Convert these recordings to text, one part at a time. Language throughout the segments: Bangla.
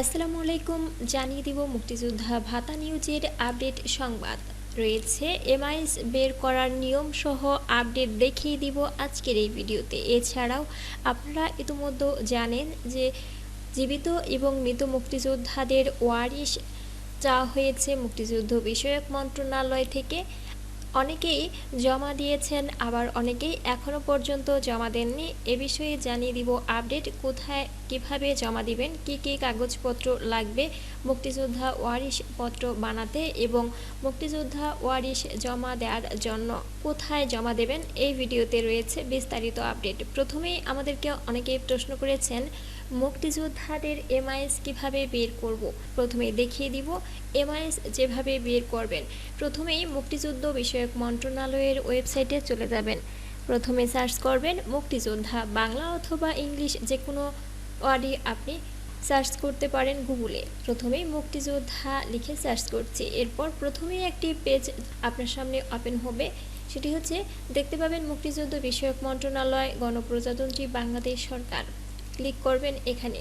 আসসালামু আলাইকুম, জানিয়ে দিব মুক্তিযোদ্ধা ভাতা নিউজের আপডেট সংবাদ। রয়েছে এমআইএস বের করার নিয়ম সহ আপডেট দেখিয়ে দিব আজকের এই ভিডিওতে। এছাড়াও আপনারা ইতিমধ্যে জানেন যে জীবিত এবং মৃত মুক্তিযোদ্ধাদের ওয়ারিশ চাওয়া হয়েছে মুক্তিযুদ্ধ বিষয়ক মন্ত্রণালয় থেকে। অনেকেই জমা দিয়েছেন, আবার অনেকেই এখনও পর্যন্ত জমা দেননি। এ বিষয়ে জানিয়ে দিব আপডেট, কোথায়, কীভাবে জমা দিবেন, কি কি কাগজপত্র লাগবে, মুক্তিযোদ্ধা ওয়ারিশ পত্র বানাতে এবং মুক্তিযোদ্ধা ওয়ারিশ জমা দেওয়ার জন্য কোথায় জমা দেবেন, এই ভিডিওতে রয়েছে বিস্তারিত আপডেট। প্রথমেই আমাদেরকে অনেকেই প্রশ্ন করেছেন মুক্তিযোদ্ধাদের এমআইএস কীভাবে বের করব? প্রথমে দেখিয়ে দিব। এমআইএস যেভাবে বের করবেন, প্রথমেই মুক্তিযুদ্ধ বিষয়ক মন্ত্রণালয়ের ওয়েবসাইটে চলে যাবেন। প্রথমে সার্চ করবেন মুক্তিযোদ্ধা, বাংলা অথবা ইংলিশ যে কোনো ওয়ার্ডই আপনি সার্চ করতে পারেন গুগলে। প্রথমেই মুক্তিযোদ্ধা লিখে সার্চ করছি। এরপর প্রথমেই একটি পেজ আপনার সামনে ওপেন হবে। সেটি হচ্ছে, দেখতে পাবেন মুক্তিযুদ্ধ বিষয়ক মন্ত্রণালয়, গণপ্রজাতন্ত্রী বাংলাদেশ সরকার। ক্লিক করবেন এখানে।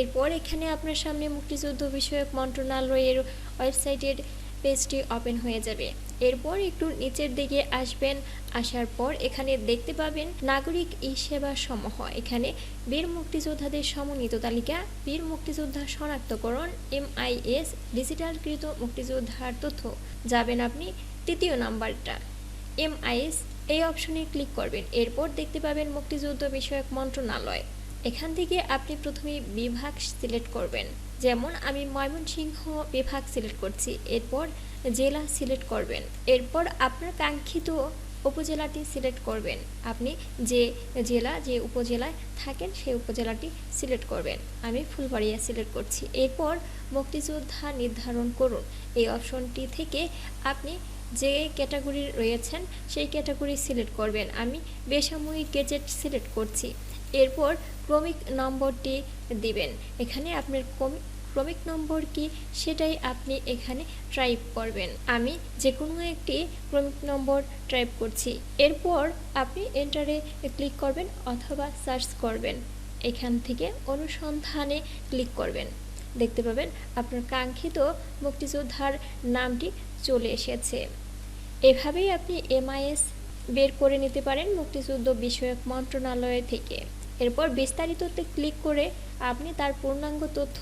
এরপর এখানে আপনার সামনে মুক্তিযুদ্ধ বিষয়ক মন্ত্রণালয়ের ওয়েবসাইটের পেজটি ওপেন হয়ে যাবে। এরপর একটু নিচের দিকে আসবেন, আসার পর এখানে দেখতে পাবেন নাগরিক ই সেবা সমূহ। এখানে বীর মুক্তিযোদ্ধাদের সমন্বিত তালিকা, বীর মুক্তিযোদ্ধা শনাক্তকরণ, এমআইএস, ডিজিটালকৃত মুক্তিযোদ্ধার তথ্য। যাবেন আপনি তৃতীয় নাম্বারটা। এমআইএস, এই অপশনে ক্লিক করবেন। এরপর দেখতে পাবেন মুক্তিযুদ্ধ বিষয়ক মন্ত্রণালয়। এখান থেকে আপনি প্রথমে বিভাগ সিলেক্ট করবেন। যেমন আমি ময়মনসিংহ বিভাগ সিলেক্ট করছি, এরপর জেলা সিলেক্ট করবেন। এরপর আপনার কাঙ্ক্ষিত উপজেলাটি সিলেক্ট করবেন। আপনি যে জেলা, যে উপজেলায় থাকেন, সেই উপজেলাটি সিলেক্ট করবেন। আমি ফুলবাড়িয়া সিলেক্ট করছি। এরপর মুক্তিযোদ্ধা নির্ধারণ করুন। এই অপশনটি থেকে আপনি যে ক্যাটাগরি রয়েছেন, সেই ক্যাটাগরি সিলেক্ট করবেন। আমি বেসামরিক গেজেট সিলেক্ট করছি। এরপর ক্রমিক নম্বরটি দিবেন। এখানে আপনার ক্রমিক নম্বর কি সেটাই আপনি এখানে টাইপ করবেন। আমি যে কোনো একটি ক্রমিক নম্বর টাইপ করছি। এরপর আপনি এন্টারে ক্লিক করবেন অথবা সার্চ করবেন। এখান থেকে অনুসন্ধানে ক্লিক করবেন। দেখতে পাবেন আপনার কাঙ্ক্ষিত মুক্তিযোদ্ধার নামটি চলে এসেছে। এভাবেই আপনি এমআইএস বের করে নিতে পারেন মুক্তিযুদ্ধ বিষয়ক মন্ত্রণালয় থেকে। এরপর বিস্তারিততে ক্লিক করে আপনি তার পূর্ণাঙ্গ তথ্য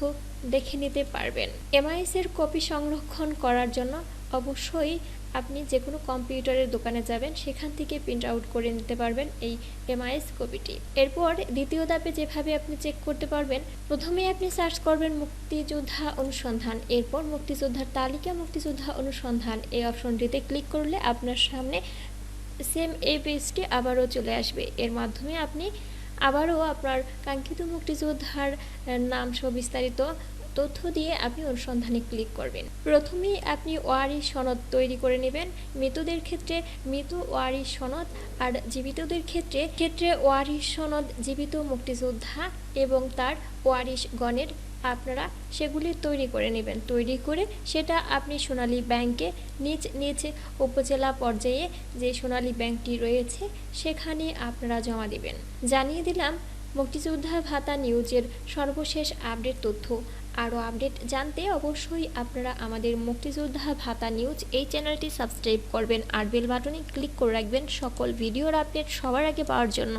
দেখে নিতে পারবেন। এমআইএস এর কপি সংরক্ষণ করার জন্য অবশ্যই আপনি যে কোনো কম্পিউটারের দোকানে যাবেন, সেখান থেকে প্রিন্ট আউট করে নিতে পারবেন এই এমআইএস কপিটি। এরপর দ্বিতীয় ধাপে যেভাবে আপনি চেক করতে পারবেন প্রথমে আপনি সার্চ করবেন মুক্তিযোদ্ধা অনুসন্ধান। এরপর মুক্তিযোদ্ধার তালিকা, মুক্তিযোদ্ধা অনুসন্ধান এই অপশনটিতে ক্লিক করলে আপনার সামনে সেম এই পেজটি আবারও চলে আসবে। এর মাধ্যমে আপনি আবারও আপনার কাঙ্ক্ষিত মুক্তিযোদ্ধার নাম সহ বিস্তারিত তথ্য দিয়ে আপনি অনুসন্ধানে ক্লিক করবেন। প্রথমেই আপনি ওয়ারি সনদ তৈরি করে নেবেন। মৃতদের ক্ষেত্রে মৃত ওয়ারি সনদ আর জীবিতদের ক্ষেত্রে ক্ষেত্রে ওয়ারি সনদ, জীবিত মুক্তিযোদ্ধা এবং তার ওয়ারিশ গণের আপনারা সেগুলি তৈরি করে নেবেন। তৈরি করে সেটা আপনি সোনালী ব্যাংকে নিচ নিজ উপজেলা পর্যায়ে যে সোনালী ব্যাংকটি রয়েছে, সেখানে আপনারা জমা দিবেন। জানিয়ে দিলাম, মুক্তিযোদ্ধা ভাতা নিউজের সর্বশেষ আপডেট তথ্য। আরও আপডেট জানতে অবশ্যই আপনারা আমাদের মুক্তিযোদ্ধা ভাতা নিউজ এই চ্যানেলটি সাবস্ক্রাইব করবেন আর বেল বাটনে ক্লিক করে রাখবেন সকল ভিডিওর আপডেট সবার আগে পাওয়ার জন্য।